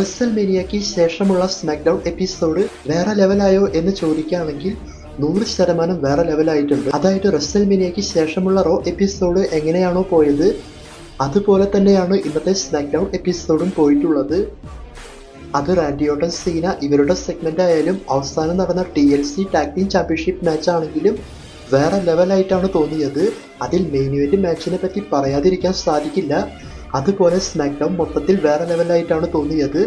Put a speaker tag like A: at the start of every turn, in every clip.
A: റസൽമേനിയയ്ക്ക് ശേഷമുള്ള SmackDown episode വേറെ ലെവലായോ എന്ന് ചോദിക്കുകയാണെങ്കിൽ നൂറ് ശതമാനം വേറെ ലെവലായിട്ടുണ്ട്. അതായത് റെസൽമേനിയയ്ക്ക് ശേഷമുള്ള റോ എപ്പിസോഡ് എങ്ങനെയാണോ പോയത് അതുപോലെ തന്നെയാണ് ഇന്നത്തെ സ്മാക്ഡൗൺ എപ്പിസോഡും പോയിട്ടുള്ളത്. അത് റാൻഡിയോട്ടൻ സീന ഇവരുടെ സെഗ്മെന്റ് ആയാലും അവസാനം നടന്ന T L C tag team championship match ആണെങ്കിലും വേറെ ലെവലായിട്ടാണ് തോന്നിയത്. അതിൽ മെയിൻ ഇവന്റ് മാച്ചിനെ പറ്റി പറയാതിരിക്കാൻ സാധിക്കില്ല. അതുപോലെ സ്മാക്ഡൗൺ മൊത്തത്തിൽ വേറെ ലെവലായിട്ടാണ് തോന്നിയത്.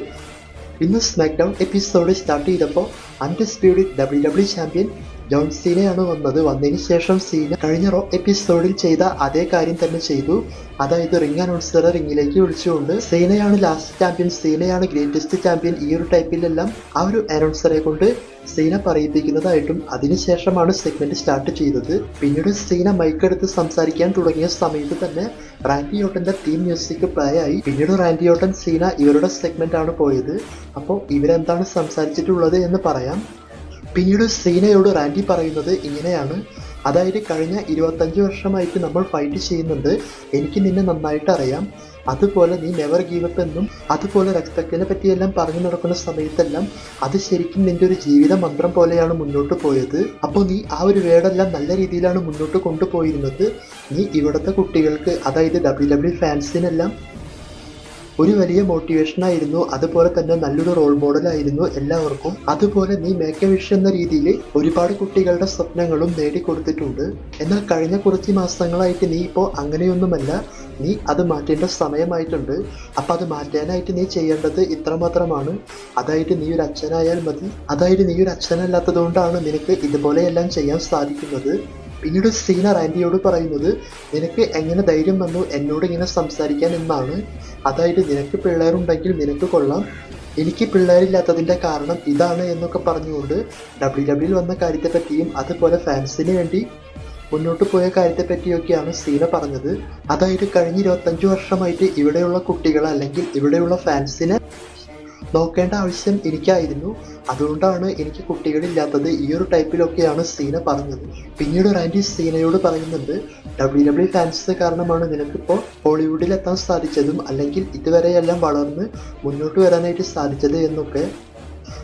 A: ഇന്ന് സ്മാക്ഡൗൺ എപ്പിസോഡ് സ്റ്റാർട്ട് ചെയ്തപ്പോൾ undisputed W W champion John സീനയാണ് വന്നത്. വന്നതിന് ശേഷം സീന കഴിഞ്ഞ റോ എപ്പിസോഡിൽ ചെയ്ത അതേ കാര്യം തന്നെ ചെയ്തു. അതായത് റിംഗ് അനൗൺസറെ റിംഗിലേക്ക് വിളിച്ചുകൊണ്ട് സീനയാണ് ലാസ്റ്റ് ചാമ്പ്യൻ സീനയാണ് ഗ്രേറ്റസ്റ്റ് ചാമ്പ്യൻ ഈ ഒരു ടൈപ്പിലെല്ലാം ആ ഒരു അനൗൺസറെ കൊണ്ട് സീന പറയിപ്പിക്കുന്നതായിട്ടും അതിനുശേഷമാണ് സെഗ്മെന്റ് സ്റ്റാർട്ട് ചെയ്തത്. പിന്നീട് സീന മൈക്കെടുത്ത് സംസാരിക്കാൻ തുടങ്ങിയ സമയത്ത് തന്നെ റാൻഡി ഓട്ടന്റെ തീം മ്യൂസിക് പ്ലേ ആയി. പിന്നീട് റാൻഡി ഓട്ടൻ സീന ഇവരുടെ സെഗ്മെന്റ് ആണ് പോയത്. അപ്പോൾ ഇവരെന്താണ് സംസാരിച്ചിട്ടുള്ളത് എന്ന് പറയാം. പിന്നീട് സീനയോട് റാൻഡി പറയുന്നത് ഇങ്ങനെയാണ്. അതായത് കഴിഞ്ഞ ഇരുപത്തഞ്ച് വർഷമായിട്ട് നമ്മൾ ഫൈറ്റ് ചെയ്യുന്നുണ്ട്. എനിക്ക് നിന്നെ നന്നായിട്ട് അറിയാം. അതുപോലെ നീ നെവർ ഗീവ് അപ്പ് എന്നും അതുപോലെ രക്തത്തിനെ പറ്റിയെല്ലാം പറഞ്ഞു നടക്കുന്ന സമയത്തെല്ലാം അത് ശരിക്കും നിന്റെ ഒരു ജീവിത മന്ത്രം പോലെയാണ് മുന്നോട്ട് പോയത്. അപ്പോൾ നീ ആ ഒരു വേർഡെല്ലാം നല്ല രീതിയിലാണ് മുന്നോട്ട് കൊണ്ടുപോയിരുന്നത്. നീ ഇവിടുത്തെ കുട്ടികൾക്ക് അതായത് ഡബ്ല്യു ഡബ്ല്യു ഫാൻസിനെല്ലാം ഒരു വലിയ മോട്ടിവേഷൻ ആയിരുന്നു. അതുപോലെ തന്നെ നല്ലൊരു റോൾ മോഡലായിരുന്നു എല്ലാവർക്കും. അതുപോലെ നീ മേക്ക് വിഷ് എന്ന രീതിയിൽ ഒരുപാട് കുട്ടികളുടെ സ്വപ്നങ്ങളും നേടിക്കൊടുത്തിട്ടുണ്ട്. എന്നാൽ കഴിഞ്ഞ കുറച്ച് മാസങ്ങളായിട്ട് നീ ഇപ്പോൾ അങ്ങനെയൊന്നുമല്ല. നീ അത് മാറ്റേണ്ട സമയമായിട്ടുണ്ട്. അപ്പം അത് മാറ്റാനായിട്ട് നീ ചെയ്യേണ്ടത് ഇത്രമാത്രമാണ്. അതായത് നീ ഒരു അച്ഛനായാൽ മതി. അതായത് നീ ഒരു അച്ഛനല്ലാത്തത് കൊണ്ടാണ് നിനക്ക് ഇതുപോലെയെല്ലാം ചെയ്യാൻ സാധിക്കുന്നത്. പിന്നീട് സീന റാൻഡിയോട് പറയുന്നത് നിനക്ക് എങ്ങനെ ധൈര്യം വന്നു? എന്നോട് ഇങ്ങനെ സംസാരിക്കാൻ എന്നാണ്. അതായത് നിനക്ക് പിള്ളേരുണ്ടെങ്കിൽ നിനക്ക് കൊള്ളാം. എനിക്ക് പിള്ളേരില്ലാത്തതിന്റെ കാരണം ഇതാണ് എന്നൊക്കെ പറഞ്ഞുകൊണ്ട് ഡബ്ല്യു ഡബ്ല്യൂയിൽ വന്ന കാര്യത്തെ പറ്റിയും അതുപോലെ ഫാൻസിന് വേണ്ടി മുന്നോട്ട് പോയ കാര്യത്തെ പറ്റിയൊക്കെയാണ് സീന പറഞ്ഞത്. അതായത് കഴിഞ്ഞ ഇരുപത്തഞ്ച് വർഷമായിട്ട് ഇവിടെയുള്ള കുട്ടികൾ അല്ലെങ്കിൽ ഇവിടെയുള്ള ഫാൻസിനെ നോക്കേണ്ട ആവശ്യം എനിക്കായിരുന്നു. അതുകൊണ്ടാണ് എനിക്ക് കുട്ടികളില്ലാത്തത്. ഈ ഒരു ടൈപ്പിലൊക്കെയാണ് സീന പറഞ്ഞത്. പിന്നീട് റാൻഡി സീനയോട് പറയുന്നുണ്ട് ഡബ്ല്യു ഡബ്ല്യു ഫാൻസ് കാരണമാണ് നിനക്കിപ്പോൾ ഹോളിവുഡിൽ എത്താൻ സാധിച്ചതും അല്ലെങ്കിൽ ഇതുവരെയെല്ലാം വളർന്ന് മുന്നോട്ട് വരാനായിട്ട് സാധിച്ചത് എന്നൊക്കെ.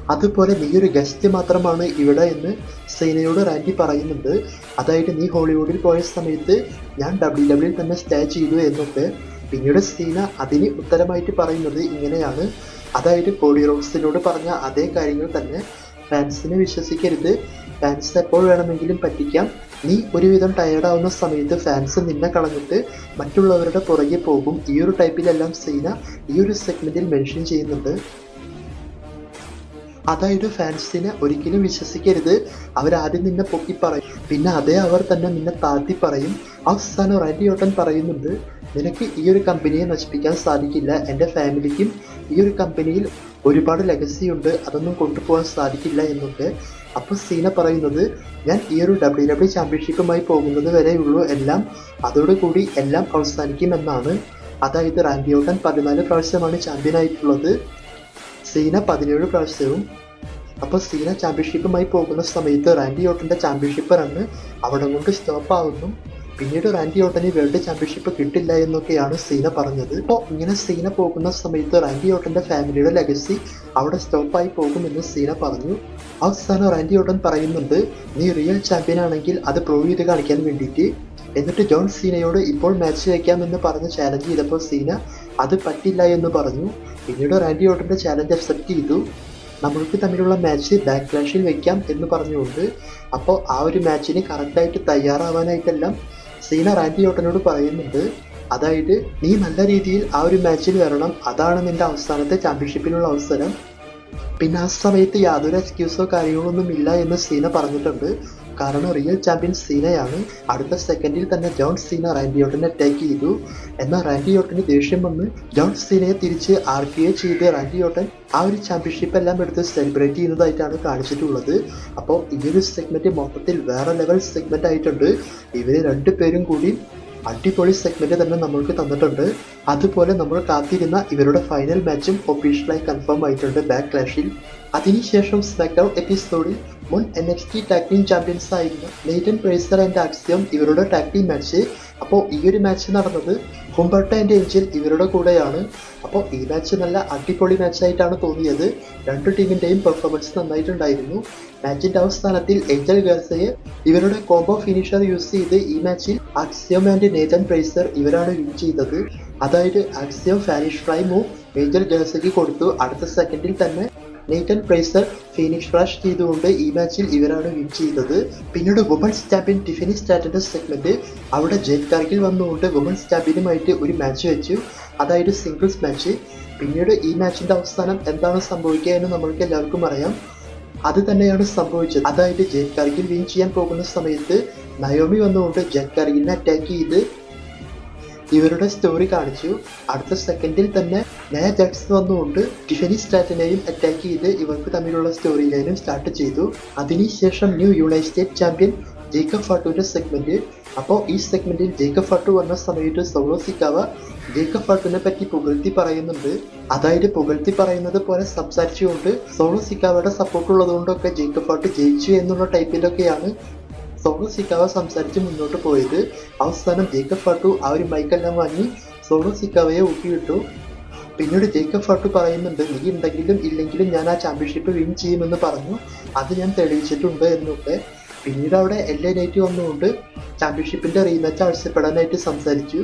A: അതുപോലെ നീ ഒരു ഗസ്റ്റ് മാത്രമാണ് ഇവിടെ എന്ന് സീനയോട് റാൻഡി പറയുന്നുണ്ട്. അതായത് നീ ഹോളിവുഡിൽ പോയ സമയത്ത് ഞാൻ ഡബ്ല്യു ഡബ്ല്യു തന്നെ സ്റ്റേ ചെയ്തു എന്നൊക്കെ. പിന്നീട് സീന അതിന് ഉത്തരമായിട്ട് പറയുന്നത് ഇങ്ങനെയാണ്. അതായത് ബോഡി റോസിനോട് പറഞ്ഞ അതേ കാര്യങ്ങൾ തന്നെ ഫാൻസിനെ വിശ്വസിക്കരുത്. ഫാൻസ് എപ്പോൾ വേണമെങ്കിലും പറ്റിക്കാം. നീ ഒരുവിധം ടയേർഡാവുന്ന സമയത്ത് ഫാൻസ് നിന്നെ കളഞ്ഞിട്ട് മറ്റുള്ളവരുടെ പുറകെ പോകും. ഈ ഒരു ടൈപ്പിലെല്ലാം സീന ഈ ഒരു സെഗ്മെന്റിൽ മെൻഷൻ ചെയ്യുന്നുണ്ട്. അതായത് ഫാൻസിനെ ഒരിക്കലും വിശ്വസിക്കരുത്. അവരാദ്യം നിന്നെ പൊക്കി പറയും. പിന്നെ അതേ അവർ തന്നെ നിന്നെ താഴ്ത്തി പറയും. അവസാനം റാൻഡി ഓട്ടൻ പറയുന്നുണ്ട് നിനക്ക് ഈ ഒരു കമ്പനിയെ നശിപ്പിക്കാൻ സാധിക്കില്ല. എന്റെ ഫാമിലിക്കും ഈ ഒരു കമ്പനിയിൽ ഒരുപാട് ലെഗസി ഉണ്ട്. അതൊന്നും കൊണ്ടുപോകാൻ സാധിക്കില്ല എന്നൊക്കെ. അപ്പോൾ സീന പറയുന്നത് ഞാൻ ഈ ഒരു ഡബ്ല്യു ഡബ്ല്യു ചാമ്പ്യൻഷിപ്പുമായി പോകുന്നത് വരെയുള്ളൂ എല്ലാം അതോടുകൂടി എല്ലാം അവസാനിക്കുമെന്നാണ്. അതായത് റാൻഡി ഓട്ടൻ പതിനാല് പ്രാവശ്യമാണ് ചാമ്പ്യൻ ആയിട്ടുള്ളത്. സീന പതിനേഴ് പ്രാവശ്യവും അപ്പോൾ സീന ചാമ്പ്യൻഷിപ്പുമായി പോകുന്ന സമയത്ത് റാൻഡി ഓട്ടന്റെ ചാമ്പ്യൻഷിപ്പ് റണ്ണ് അവിടെ കൊണ്ട് സ്റ്റോപ്പ് ആവുന്നു. പിന്നീട് റാൻഡി ഓട്ടന് വേൾഡ് ചാമ്പ്യൻഷിപ്പ് കിട്ടില്ല എന്നൊക്കെയാണ് സീന പറഞ്ഞത്. അപ്പോൾ ഇങ്ങനെ സീന പോകുന്ന സമയത്ത് റാൻഡി ഓട്ടന്റെ ഫാമിലിയുടെ ലെഗസി അവിടെ സ്റ്റോപ്പായി പോകുമെന്ന് സീന പറഞ്ഞു. അവസാനം റാൻഡി ഓട്ടൻ പറയുന്നുണ്ട് നീ റിയൽ ചാമ്പ്യൻ ആണെങ്കിൽ അത് പ്രൂവ് ചെയ്ത് കാണിക്കാൻ വേണ്ടിയിട്ട്. എന്നിട്ട് ജോൺ സീനയോട് ഇപ്പോൾ മാച്ച് വയ്ക്കാമെന്ന് പറഞ്ഞ് ചാലഞ്ച് ചെയ്തപ്പോൾ സീന അത് പറ്റില്ല എന്ന് പറഞ്ഞു. പിന്നീട് റാൻഡി ഓട്ടന്റെ ചാലഞ്ച് അക്സെപ്റ്റ് ചെയ്തു. നമ്മൾക്ക് തമ്മിലുള്ള മാച്ച് ബാക്ക് ക്ലാഷിൽ വയ്ക്കാം എന്ന് പറഞ്ഞുകൊണ്ട്. അപ്പോൾ ആ ഒരു മാച്ചിന് കറക്റ്റായിട്ട് തയ്യാറാവാനായിട്ടെല്ലാം സീന റാൻഡി ഓട്ടനോട് പറയുന്നുണ്ട്. അതായത് നീ നല്ല രീതിയിൽ ആ ഒരു മാച്ചിൽ വരണം. അതാണ് നിന്റെ അവസാനത്തെ ചാമ്പ്യൻഷിപ്പിനുള്ള അവസരം. പിന്നെ ആ സമയത്ത് യാതൊരു എക്സ്ക്യൂസോ കാര്യങ്ങളൊന്നും ഇല്ല എന്ന് സീന പറഞ്ഞിട്ടുണ്ട്. കാരണം റിയൽ ചാമ്പ്യൻ സീനയാണ്. അടുത്ത സെക്കൻഡിൽ തന്നെ ജോൺ സീന റാൻഡിയോട്ടനെ അറ്റാക്ക് ചെയ്തു. എന്നാൽ റാൻഡിയോട്ടന് ദേഷ്യം വന്ന് ജോൺ സീനയെ തിരിച്ച് ആർ പി എ ചെയ്ത് റാൻഡിയോട്ടൻ ആ ഒരു ചാമ്പ്യൻഷിപ്പ് എല്ലാം എടുത്ത് സെലിബ്രേറ്റ് ചെയ്യുന്നതായിട്ടാണ് കാണിച്ചിട്ടുള്ളത്. അപ്പോൾ ഈ ഒരു സെഗ്മെന്റ് മൊത്തത്തിൽ വേറെ ലെവൽ സെഗ്മെന്റ് ആയിട്ടുണ്ട്. ഇവർ രണ്ടുപേരും കൂടി അടിപൊളി സെഗ്മെന്റ് തന്നെ നമ്മൾക്ക് തന്നിട്ടുണ്ട്. അതുപോലെ നമ്മൾ കാത്തിരുന്ന ഇവരുടെ ഫൈനൽ മാച്ചും ഒഫീഷ്യലായി കൺഫേം ആയിട്ടുണ്ട് ബാക്ക് ക്ലാഷിൽ അതിനുശേഷം സ്മാക്ഡൗൺ എപ്പിസോഡിൽ മുൻ N X T tag team champions ആയിരുന്ന നെയ്റ്റൻ പ്രേസർ ആൻഡ് ആക്സിയം ഇവരുടെ ടാക് ടീം മാച്ച് അപ്പോൾ ഈ ഒരു മാച്ച് നടന്നത് ഹുംബർട്ടോ ആൻഡ് ഏഞ്ചൽ ഇവരുടെ കൂടെയാണ്. അപ്പോൾ ഈ മാച്ച് നല്ല അടിപൊളി മാച്ചായിട്ടാണ് തോന്നിയത്. രണ്ട് ടീമിന്റെയും പെർഫോമൻസ് നന്നായിട്ടുണ്ടായിരുന്നു. മാച്ചിന്റെ അവസാനത്തിൽ ഏഞ്ചൽ ഗാസയെ ഇവരുടെ കോംബോ ഫിനിഷർ യൂസ് ചെയ്ത് ഈ മാച്ചിൽ ആക്സിയം ആൻഡ് നേതൻ പ്രൈസർ ഇവരാണ് വിൻ ചെയ്തത്. അതായത് ആക്സിയം ഫാനിഷ് ഫ്രൈമു ഏഞ്ചൽ ഗാസയ്ക്ക് കൊടുത്തു. അടുത്ത സെക്കൻഡിൽ തന്നെ നെയ്റ്റൻ പ്രൈസർ ഫീനിക്സ് ഫ്ലാഷ് ചെയ്തുകൊണ്ട് ഈ മാച്ചിൽ ഇവരാണ് വിൻ ചെയ്തത്. പിന്നീട് വുമൻസ് ചാമ്പ്യൻ ടിഫിനി സ്റ്റാറ്റസ് സെഗ്മെന്റ് അവിടെ ജെറ്റ് കാർഗിൽ വന്നുകൊണ്ട് വുമൻസ് ചാമ്പ്യനുമായിട്ട് ഒരു മാച്ച് വെച്ചു. അതായത് സിംഗിൾസ് മാച്ച് പിന്നീട് ഈ മാച്ചിന്റെ അവസാനം എന്താണ് സംഭവിക്കുക എന്ന് നമ്മൾക്ക് എല്ലാവർക്കും അറിയാം. അത് തന്നെയാണ് സംഭവിച്ചത്. അതായത് ജെറ്റ് കാർഗിൽ വിൻ ചെയ്യാൻ പോകുന്ന സമയത്ത് നയോമി വന്നുകൊണ്ട് ജെറ്റ് കാർഗിലിനെ അറ്റാക്ക് ചെയ്ത് ഇവരുടെ സ്റ്റോറി കാണിച്ചു. അടുത്ത സെക്കൻഡിൽ തന്നെ നയ ജാക്സ് വന്നുകൊണ്ട് ടിഫനി സ്റ്റാറ്റിനെയും അറ്റാക്ക് ചെയ്ത് ഇവർക്ക് തമ്മിലുള്ള സ്റ്റോറി ലൈനും സ്റ്റാർട്ട് ചെയ്തു. അതിനുശേഷം ന്യൂ യുണൈറ്റഡ് ചാമ്പ്യൻ ജേക്കബ് ഫാട്ടുവിന്റെ സെഗ്മെന്റ് അപ്പോൾ ഈ സെഗ്മെന്റിൽ ജേക്കബ് ഫാട്ടു വന്ന സമയത്ത് സോളോ സിക്കാവ ജേക്കബ് ഫാട്ടുവിനെ പറ്റി പുകഴ്ത്തി പറയുന്നുണ്ട്. അതായത് പുകഴ്ത്തി പറയുന്നത് പോലെ സംസാരിച്ചുകൊണ്ട് സോളോ സിക്കാവയുടെ സപ്പോർട്ട് ഉള്ളതുകൊണ്ടൊക്കെ ജേക്കബ് ഫാട്ടു ജയിച്ചു എന്നുള്ള ടൈപ്പിലൊക്കെയാണ് സോളോ സിക്കാവ സംസാരിച്ച് മുന്നോട്ട് പോയത്. അവസാനം ജേക്കബ് ഫാട്ടു ആ ഒരു മൈക്കെല്ലാം വാങ്ങി സോണു സിക്കാവയെ ഊക്കിയിട്ടു. പിന്നീട് ജേക്കബ് ഫാട്ടു പറയുന്നുണ്ട് നീ ഉണ്ടെങ്കിലും ഇല്ലെങ്കിലും ഞാൻ ആ ചാമ്പ്യൻഷിപ്പ് വിൻ ചെയ്യുമെന്ന് പറഞ്ഞു. അത് ഞാൻ തെളിയിച്ചിട്ടുണ്ട് എന്നൊക്കെ. പിന്നീട് അവിടെ എൽ എ നൈറ്റ് വന്നുകൊണ്ട് ചാമ്പ്യൻഷിപ്പിന്റെ റീമാച്ച് ആവശ്യപ്പെടാനായിട്ട് സംസാരിച്ചു.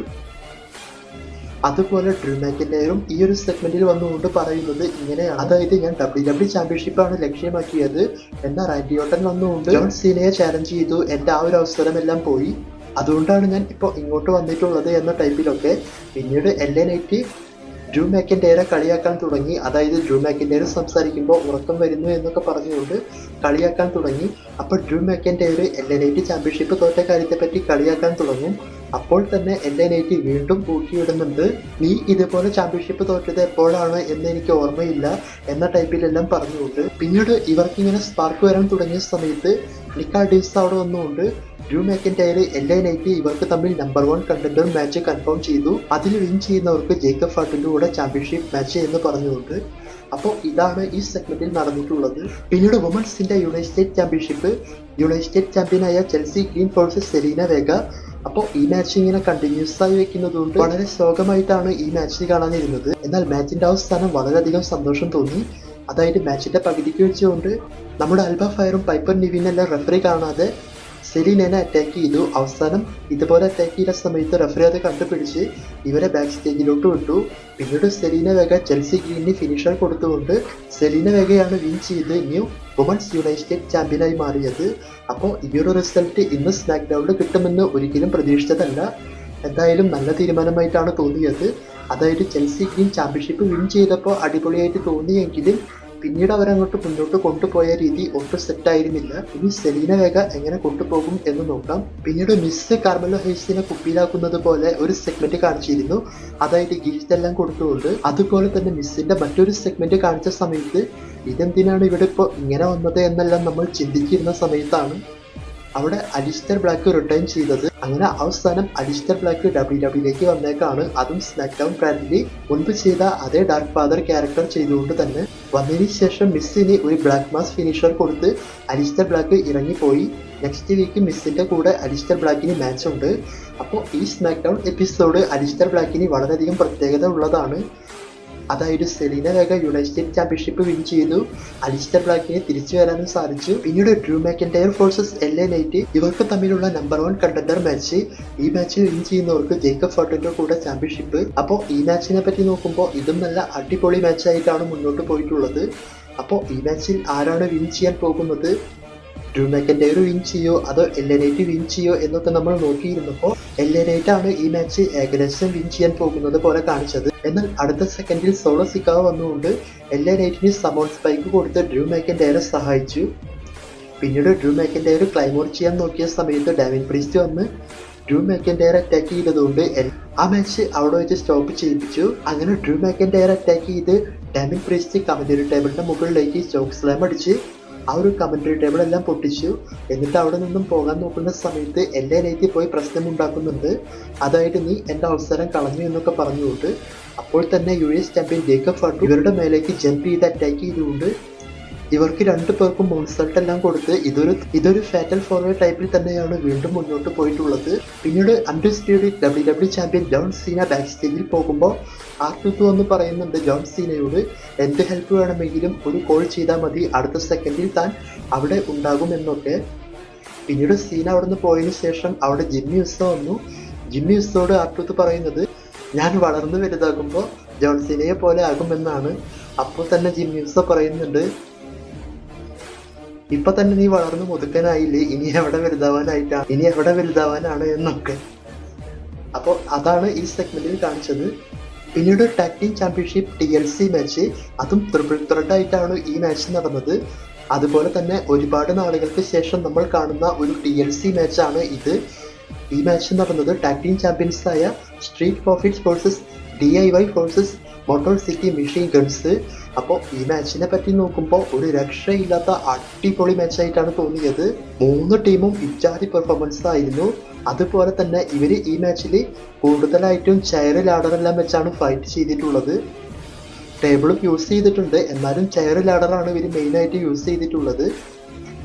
A: അതുപോലെ ഡ്രീം മാക്കിന്റെയും ഈ ഒരു സെഗ്മെന്റിൽ വന്നുകൊണ്ട് പറയുന്നത് ഇങ്ങനെയാണ്. അതായത് ഞാൻ ഡബ്ല്യു ഡബ്ല്യു ചാമ്പ്യൻഷിപ്പാണ് ലക്ഷ്യമാക്കിയത് എന്നാൽ റാൻഡിയോട്ടൻ വന്നുകൊണ്ട് ജോൺ സീനയെ ചാലഞ്ച് ചെയ്തു. എന്റെ ആ ഒരു അവസരമെല്ലാം പോയി. അതുകൊണ്ടാണ് ഞാൻ ഇപ്പോൾ ഇങ്ങോട്ട് വന്നിട്ടുള്ളത് എന്ന ടൈപ്പിലൊക്കെ പിന്നീട് എൽ എ നൈറ്റ് ഡ്രൂ മാക്കിന്റെറെ കളിയാക്കാൻ തുടങ്ങി. അതായത് ഡ്രൂ മാക്കിന്റെയർ സംസാരിക്കുമ്പോൾ ഉറക്കം വരുന്നു എന്നൊക്കെ പറഞ്ഞുകൊണ്ട് കളിയാക്കാൻ തുടങ്ങി. അപ്പോൾ Drew McIntyre L A Knight championship തോറ്റ കാര്യത്തെപ്പറ്റി കളിയാക്കാൻ തുടങ്ങും. അപ്പോൾ തന്നെ എൽ എ നൈറ്റ് വീണ്ടും ഊക്കിയിടുന്നുണ്ട് നീ ഇതുപോലെ ചാമ്പ്യൻഷിപ്പ് തോറ്റത് എപ്പോഴാണ് എന്ന് എനിക്ക് ഓർമ്മയില്ല എന്ന ടൈപ്പിലെല്ലാം പറഞ്ഞുകൊണ്ട്. പിന്നീട് ഇവർക്കിങ്ങനെ സ്പാർക്ക് വരാൻ തുടങ്ങിയ സമയത്ത് നിക്കാ ഡീസ് അവിടെ വന്നുകൊണ്ട് Drew McIntyre L A Knight ഇവർക്ക് തമ്മിൽ number one contender match confirm ചെയ്തു. അതിൽ വിൻ ചെയ്യുന്നവർക്ക് ജേക്കബ് ഫാട്ടിന്റെ കൂടെ ചാമ്പ്യൻഷിപ്പ് മാച്ച് എന്ന് പറഞ്ഞുകൊണ്ട്. അപ്പോൾ ഇതാണ് ഈ സെഗ്മെന്റിൽ നടന്നിട്ടുള്ളത്. പിന്നീട് വുമൻസിന്റെ യുണൈറ്റഡ് ചാമ്പ്യൻഷിപ്പ് യുണൈറ്റഡ് ചാമ്പ്യനായ Chelsea Green forces Zelina Vega അപ്പോൾ ഈ മാച്ച് ഇങ്ങനെ കണ്ടിന്യൂസ് ആയി വെക്കുന്നതുകൊണ്ട് വളരെ ശോകമായിട്ടാണ് ഈ മാച്ച് കാണാനിരുന്നത്. എന്നാൽ മാച്ചിന്റെ അവസാനം വളരെയധികം സന്തോഷം തോന്നി. അതായത് മാച്ചിന്റെ പകുതിക്ക് വെച്ചുകൊണ്ട് നമ്മുടെ അൽബ ഫയറും പൈപ്പർ നിവിനെല്ലാം റെഫറി കാണാതെ സെലീനനെ അറ്റാക്ക് ചെയ്തു. അവസാനം ഇതുപോലെ അറ്റാക്ക് ചെയ്ത സമയത്ത് റഫറി അത് കണ്ടുപിടിച്ച് ഇവരെ ബാക്ക് സ്റ്റേജിലോട്ട് വിട്ടു. പിന്നീട് സെലീന വേഗ ചെൽസി ഗ്രീനിന് ഫിനിഷർ കൊടുത്തുകൊണ്ട് സെലീന വേഗയാണ് വിൻ ചെയ്ത് ന്യൂ വുമൻസ് യുണൈറ്റഡ് ചാമ്പ്യനായി മാറിയത്. അപ്പോൾ ഈ ഒരു റിസൾട്ട് ഇന്ന് സ്മാക്ക് ഡൗണിൽ കിട്ടുമെന്ന് ഒരിക്കലും പ്രതീക്ഷിച്ചതല്ല. എന്തായാലും നല്ല തീരുമാനമായിട്ടാണ് തോന്നിയത്. അതായത് ചെൽസി ഗ്രീൻ ചാമ്പ്യൻഷിപ്പ് വിൻ ചെയ്തപ്പോൾ അടിപൊളിയായിട്ട് തോന്നിയെങ്കിലും പിന്നീട് അവരങ്ങോട്ട് മുന്നോട്ട് കൊണ്ടുപോയ രീതി ഒട്ടും സെറ്റായിരുന്നില്ല ഇനി സെലീന വേഗ എങ്ങനെ കൊണ്ടുപോകും എന്ന് നോക്കാം. പിന്നീട് മിസ് കാർമലോ ഹെയ്സിനെ കുപ്പിയിലാക്കുന്നത് പോലെ ഒരു സെഗ്മെന്റ് കാണിച്ചിരുന്നു. അതായത് ഗിഫ്റ്റ് എല്ലാം കൊടുത്തുകൊണ്ട്. അതുപോലെ തന്നെ മിസ്സിന്റെ മറ്റൊരു സെഗ്മെന്റ് കാണിച്ച സമയത്ത് ഇതെന്തിനാണ് ഇവിടെ ഇപ്പോൾ ഇങ്ങനെ വന്നത് എന്നെല്ലാം നമ്മൾ ചിന്തിച്ചിരുന്ന സമയത്താണ് അവിടെ അലിസ്റ്റർ ബ്ലാക്ക് റിട്ടേൺ ചെയ്തത്. അങ്ങനെ അവസാനം അലിസ്റ്റർ ബ്ലാക്ക് ഡബ്ല്യു ഡബ്ല്യൂയിലേക്ക് വന്നേക്കാണ്. അതും സ്നാക്ക് ഡൗൺ ബ്രാൻഡിൽ മുൻപ് ചെയ്ത അതേ ഡാർക്ക് ഫാദർ ക്യാരക്ടർ ചെയ്തുകൊണ്ട് തന്നെ വന്നതിന് ശേഷം മിസ്സിന് ഒരു ബ്ലാക്ക് മാസ് ഫിനിഷർ കൊടുത്ത് അലിസ്റ്റർ ബ്ലാക്ക് ഇറങ്ങിപ്പോയി. നെക്സ്റ്റ് വീക്ക് മിസ്സിന്റെ കൂടെ അലിസ്റ്റർ ബ്ലാക്കിന് മാച്ച് ഉണ്ട്. അപ്പോൾ ഈ സ്മാക്ക് ഡൗൺ എപ്പിസോഡ് അലിസ്റ്റർ ബ്ലാക്കിന് വളരെയധികം പ്രത്യേകത ഉള്ളതാണ്. അതായത് Zelina Vega United championship win ചെയ്തു. അലിസ്റ്റർ ബ്ലാക്കിനെ തിരിച്ചു വരാനും സാധിച്ചു. പിന്നീട് Drew McIntyre forces L A Knight ഇവർക്ക് തമ്മിലുള്ള നമ്പർ വൺ കണ്ടന്റർ മാച്ച് ഈ മാച്ചിൽ വിൻ ചെയ്യുന്നവർക്ക് ജേക്കബ് ഫോർട്ടിന്റെ കൂടെ ചാമ്പ്യൻഷിപ്പ് അപ്പോൾ ഈ മാച്ചിനെ പറ്റി നോക്കുമ്പോൾ ഇതും നല്ല അടിപൊളി മാച്ചായിട്ടാണ് മുന്നോട്ട് പോയിട്ടുള്ളത്. അപ്പോൾ ഈ മാച്ചിൽ ആരാണ് വിൻ ചെയ്യാൻ പോകുന്നത്? ഡ്രൂ ഒരു വിൻ ചെയ്യോ? അതോ എൽ എ നൈറ്റ് വിൻ ചെയ്യോ? എന്നൊക്കെ നമ്മൾ നോക്കിയിരുന്നപ്പോൾ എൽ എ നൈറ്റ് ആണ് ഈ മാച്ച് ഏകദേശം വിൻ ചെയ്യാൻ പോകുന്നത് പോലെ കാണിച്ചത്. എന്നാൽ അടുത്ത സെക്കൻഡിൽ സോളോ സിക്കാവ് വന്നുകൊണ്ട് എൽ എ നൈറ്റിന് സമോൺ സ്പൈക്ക് കൊടുത്ത് ഡ്രൂ മാക്കന്റയറെ സഹായിച്ചു. പിന്നീട് ഡ്രൂ ഒരു ക്ലൈമോർ ചെയ്യാൻ നോക്കിയ സമയത്ത് ഡാവിൻ പ്രീസ്റ്റ് വന്ന് ഡ്രൂ മാക്കന്റയർ അറ്റാക്ക് ചെയ്തതുകൊണ്ട് ആ മാച്ച് അവിടെ വെച്ച് സ്റ്റോപ്പ് ചെയ്യിപ്പിച്ചു. അങ്ങനെ ഡ്രൂ മാക്കന്റയർ അറ്റാക്ക് ചെയ്ത് ഡാമിൻ പ്രീസ്റ്റ് കമന്ററി ടേബിളിന്റെ മുകളിലേക്ക് സ്റ്റോക്ക് സ്ലാം അടിച്ച് ആ ഒരു കമന്ററി ടേബിൾ എല്ലാം പൊട്ടിച്ചു. എന്നിട്ട് അവിടെ നിന്നും പോകാൻ നോക്കുന്ന സമയത്ത് എന്റെ നൈറ്റ് പോയി പ്രശ്നം ഉണ്ടാക്കുന്നുണ്ട് അതായിട്ട് നീ എന്റെ അവസരം കളഞ്ഞു എന്നൊക്കെ പറഞ്ഞുകൊണ്ട് അപ്പോൾ തന്നെ U S champion Jacob Fatu ഇവരുടെ മേലേക്ക് ജമ്പ് ചെയ്ത് അറ്റാക്ക് ചെയ്തുകൊണ്ട് ഇവർക്ക് രണ്ടു പേർക്കും മോൺസൾട്ട് എല്ലാം കൊടുത്ത് ഇതൊരു ഇതൊരു ഫാറ്റൽ ഫോർവേ ടൈപ്പിൽ തന്നെയാണ് വീണ്ടും മുന്നോട്ട് പോയിട്ടുള്ളത്. പിന്നീട് undisputed W W champion John Cena back സ്റ്റേജിൽ പോകുമ്പോൾ ആർ ടു ടു എന്ന് പറയുന്നുണ്ട് ജോൺ സീനയോട് എന്ത് ഹെൽപ്പ് വേണമെങ്കിലും ഒരു കോൾ ചെയ്താൽ മതി അടുത്ത സെക്കൻഡിൽ താൻ അവിടെ ഉണ്ടാകുമെന്നൊക്കെ പിന്നീട് സീന അവിടുന്ന് പോയതിനു ശേഷം അവിടെ ജിമ്മി ഉസ്സ വന്നു. ജിമ്മി ഉസ്സോട് ആർ ടു പറയുന്നത് ഞാൻ വളർന്നു വലുതാകുമ്പോൾ ജോൺ സീനയെ പോലെ ആകുമെന്നാണ്. അപ്പോൾ തന്നെ ജിമ്മി ഉസ്സ പറയുന്നുണ്ട് ഇപ്പൊ തന്നെ നീ വളർന്നു മുതുക്കനായില്ലേ? ഇനി എവിടെ വലുതാവാനായിട്ടാണ് ഇനി എവിടെ വലുതാവാനാണ് എന്നൊക്കെ. അപ്പോൾ അതാണ് ഈ സെഗ്മെന്റിൽ കാണിച്ചത്. പിന്നീട് tag team championship T L C match അതും ത്രിപ്പിൾ ത്രെഡ് ആയിട്ടാണ് ഈ മാച്ച് നടന്നത്. അതുപോലെ തന്നെ ഒരുപാട് നാളുകൾക്ക് ശേഷം നമ്മൾ കാണുന്ന ഒരു ടി എൽ സി മാച്ചാണ് ഇത്. ഈ മാച്ച് നടന്നത് ടാക് ടീം ചാമ്പ്യൻസ് ആയ Street Profits forces D I Y forces Motor City Machine Guns അപ്പോൾ ഈ മാച്ചിനെ പറ്റി നോക്കുമ്പോൾ ഒരു രക്ഷയില്ലാത്ത അടിപൊളി മാച്ചായിട്ടാണ് തോന്നിയത്. മൂന്ന് ടീമും ഇജാതി പെർഫോമൻസ് ആയിരുന്നു. അതുപോലെ തന്നെ ഇവർ ഈ മാച്ചിൽ കൂടുതലായിട്ടും ചെയർ ആടറെല്ലാം വെച്ചാണ് ഫൈറ്റ് ചെയ്തിട്ടുള്ളത്. ടേബിളും യൂസ് ചെയ്തിട്ടുണ്ട്. എന്നാലും ചെയർ ആടറാണ് ഇവർ മെയിനായിട്ട് യൂസ് ചെയ്തിട്ടുള്ളത്.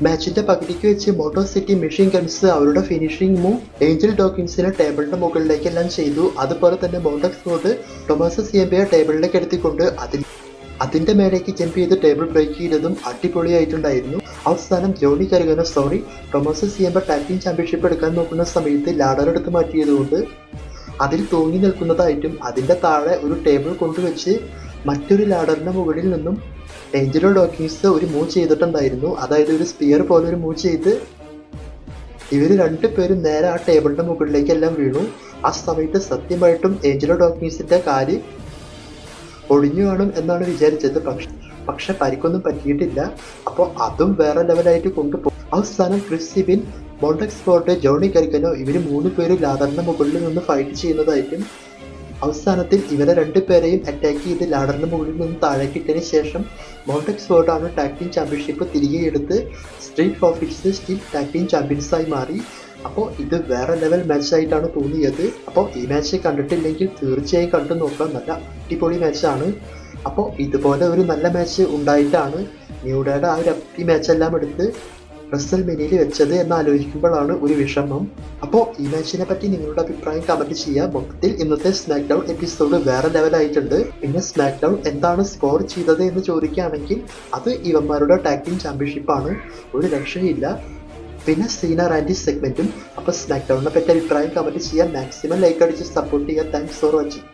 A: മാച്ചിന്റെ പകുതിക്ക് വെച്ച് മോട്ടോർ സിറ്റി മെഷീൻ ഗൺസ് അവരുടെ ഫിനിഷിംഗ് മൂവ് ഏഞ്ചൽ ഡോക്കിൻസിനെ ടേബിളിന്റെ മുകളിലേക്കെല്ലാം ചെയ്തു. അതുപോലെ തന്നെ മോണ്ടക്സ് സ്കോട്ട് ടൊമാസ് സിയംബിയെ ടേബിളിലേക്ക് എടുത്തിക്കൊണ്ട് അതിൽ അതിന്റെ മേലേക്ക് ജമ്പ് ചെയ്ത് ടേബിൾ ബ്രേക്ക് ചെയ്തതും അടിപൊളിയായിട്ടുണ്ടായിരുന്നു. അവസാനം Johnny Gargano sorry Tommaso Ciampa tag team championship എടുക്കാൻ നോക്കുന്ന സമയത്ത് ലാഡർ എടുത്ത് മാറ്റിയതുകൊണ്ട് അതിൽ തൂങ്ങി നിൽക്കുന്നതായിട്ടും അതിന്റെ താഴെ ഒരു ടേബിൾ കൊണ്ടുവച്ച് മറ്റൊരു ലാഡറിന്റെ മുകളിൽ നിന്നും ഏഞ്ചലോ ഡോക്കിങ്സ് ഒരു മൂവ് ചെയ്തിട്ടുണ്ടായിരുന്നു. അതായത് ഒരു സ്പിയർ പോലെ ഒരു മൂവ് ചെയ്ത് ഇവർ രണ്ടുപേരും നേരെ ആ ടേബിളിന്റെ മുകളിലേക്കെല്ലാം വീണു. ആ സമയത്ത് സത്യമായിട്ടും ഏഞ്ചലോ ഡോക്കിങ്സിന്റെ കാൽ ഒടിഞ്ഞു കാണും എന്നാണ് വിചാരിച്ചത്. പക്ഷെ പക്ഷെ പരിക്കൊന്നും പറ്റിയിട്ടില്ല. അപ്പോൾ അതും വേറെ ലെവലായിട്ട് കൊണ്ടുപോകും. അവസാനം ക്രിസ്റ്റിബിൻ ബോണ്ടക്സ് ഫോർട്ട് ജോണി കരിക്കനോ ഇവർ മൂന്ന് പേര് ലാദറിന്റെ മുകളിൽ നിന്ന് ഫൈറ്റ് ചെയ്യുന്നതായിട്ടും അവസാനത്തിൽ ഇവരെ രണ്ടുപേരെയും അറ്റാക്ക് ചെയ്ത് ലാഡറിന് മുകളിൽ നിന്ന് താഴേക്കിട്ടതിന് ശേഷം മോണ്ടെക്സ് ഫോർഡാണ് ടാക് ടീം ചാമ്പ്യൻഷിപ്പ് തിരികെ എടുത്ത് Street Profits still tag team ചാമ്പ്യൻസായി മാറി. അപ്പോൾ ഇത് വേറെ ലെവൽ മാച്ച് ആയിട്ടാണ് തോന്നിയത്. അപ്പോൾ ഈ മാച്ച് കണ്ടിട്ടില്ലെങ്കിൽ തീർച്ചയായും കണ്ടു നോക്കാം നല്ല അടിപൊളി മാച്ചാണ് അപ്പോൾ ഇതുപോലെ ഒരു നല്ല മാച്ച് ഉണ്ടായിട്ടാണ് ന്യൂഡയുടെ ആ ഒരു ഈ മാച്ചെല്ലാം എടുത്ത് റസൽ മെനിയിൽ വെച്ചത് എന്ന് ആലോചിക്കുമ്പോഴാണ് ഒരു വിഷമം. അപ്പോൾ ഈ മാച്ചിനെ പറ്റി നിങ്ങളുടെ അഭിപ്രായം കമന്റ് ചെയ്യുക മൊത്തത്തിൽ ഇന്നത്തെ സ്മാക്ക് ഡൗൺ എപ്പിസോഡ് വേറെ ലെവലായിട്ടുണ്ട് പിന്നെ സ്മാക്ക് ഡൗൺ എന്താണ് സ്കോർ ചെയ്തത് എന്ന് ചോദിക്കുകയാണെങ്കിൽ അത് ഇവന്മാരുടെ ടാഗ് ചാമ്പ്യൻഷിപ്പാണ് ഒരു രക്ഷയില്ല. പിന്നെ സീന റാൻഡി സെഗ്മെന്റും അപ്പോൾ സ്മാക്ക് ഡൗണിനെ പറ്റി അഭിപ്രായം കമന്റ് ചെയ്യാൻ മാക്സിമം ലൈക്ക് അടിച്ച് സപ്പോർട്ട് ചെയ്യുക താങ്ക്സ് ഫോർ വാച്ചിങ്